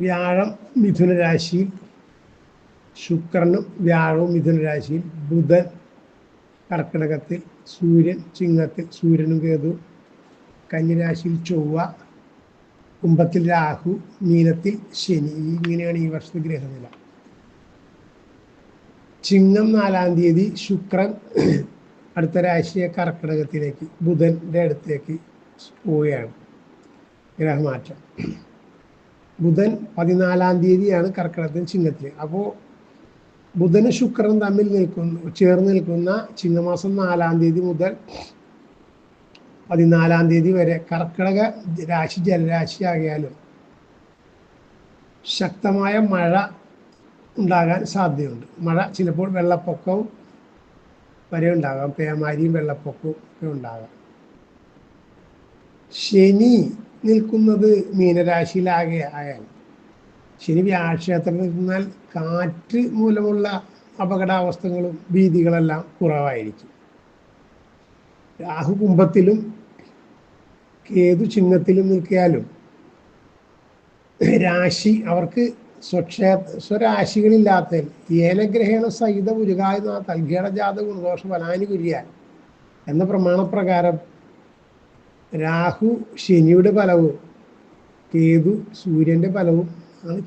വ്യാഴം മിഥുന രാശിയിൽ ശുക്രനും വ്യാഴവും മിഥുന രാശിയിൽ ബുധൻ കർക്കിടകത്തിൽ സൂര്യൻ ചിങ്ങത്തിൽ സൂര്യനും കേതു കന്നിരാശിയിൽ ചൊവ്വ കുംഭത്തിൽ രാഹു മീനത്തിൽ ശനി. ഇങ്ങനെയാണ് ഈ വർഷത്തെ ഗ്രഹനില. ചിങ്ങം നാലാം തീയതി ശുക്രൻ അടുത്ത രാശിയെ കർക്കിടകത്തിലേക്ക് ബുധന്റെ അടുത്തേക്ക് പോവുകയാണ്. ഗ്രഹമാറ്റം. ബുധൻ പതിനാലാം തീയതിയാണ് കർക്കിടകത്തിൽ ചിങ്ങത്തിൽ അപ്പോൾ ബുധനും ശുക്രനും തമ്മിൽ നിൽക്കുന്ന ചേർന്ന് നിൽക്കുന്ന ചിങ്ങമാസം നാലാം തീയതി മുതൽ പതിനാലാം തീയതി വരെ കർക്കിടക രാശി ജലരാശി ആകിയാലും ശക്തമായ മഴ ഉണ്ടാകാൻ സാധ്യതയുണ്ട്. മഴ ചിലപ്പോൾ വെള്ളപ്പൊക്കവും വരെ ഉണ്ടാകാം. പേമാരിയും വെള്ളപ്പൊക്കവും ഒക്കെ ഉണ്ടാകാം. ശനി നിൽക്കുന്നത് മീനരാശിയിലാകെ ആയാൽ. ശനി വ്യാഴക്ഷേത്രത്തിൽ നിന്നാൽ കാറ്റ് മൂലമുള്ള അപകടാവസ്ഥകളും ഭീതികളെല്ലാം കുറവായിരിക്കും. രാഹു കുംഭത്തിലും കേതു ചിഹ്നത്തിലും നിൽക്കിയാലും രാശി അവർക്ക് സ്വക്ഷേ സ്വരാശികളില്ലാത്ത ഏലഗ്രഹേണ സഹിത ഉരുകായ തൽഘേട ജാത ഗുണദോഷ ഫലാനുകുര്യാൻ എന്ന പ്രമാണപ്രകാരം രാഹു ശനിയുടെ ഫലവും കേതു സൂര്യന്റെ ഫലവും ആണ്